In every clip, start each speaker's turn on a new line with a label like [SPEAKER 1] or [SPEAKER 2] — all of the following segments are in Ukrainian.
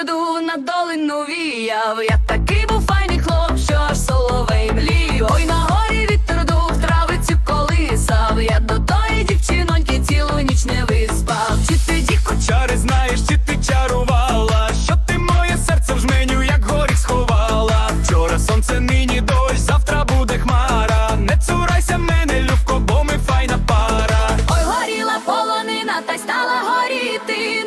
[SPEAKER 1] бреду на долину віяв я такий.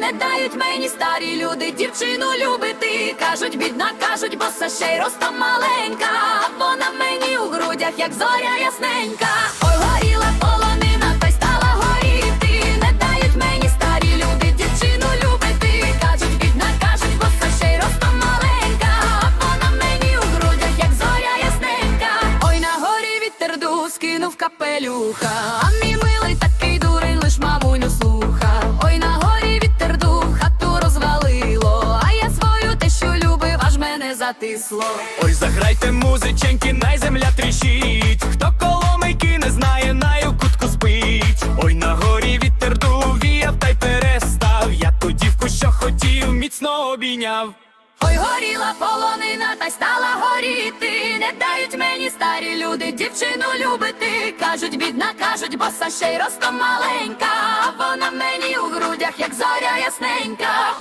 [SPEAKER 1] Не дають мені старі люди дівчину любити. Кажуть, бідна, кажуть, боса ще й ростом маленька. Вона мені у грудях, як зоря ясненька. Ой, горіла полонина, та й стала горіти. Не дають мені старі люди дівчину любити. Кажуть, бідна, кажуть, боса ще й ростом маленька. Вона мені у грудях, як зоря ясненька. Ой, на горі вітер дув, скинув капелюха. А мій мене затисло.
[SPEAKER 2] Ой, заграйте музиченьки, най земля тріщить. Хто коломийки не знає, най у кутку спить. Ой, на горі вітер дув, віяв та й перестав. Я ту дівку, що хотів, міцно обійняв.
[SPEAKER 1] Ой, горіла полонина, та й стала горіти. Не дають мені старі люди дівчину любити. Кажуть, бідна, кажуть, боса ще й ростом маленька. Вона мені у грудях, як зоря ясненька.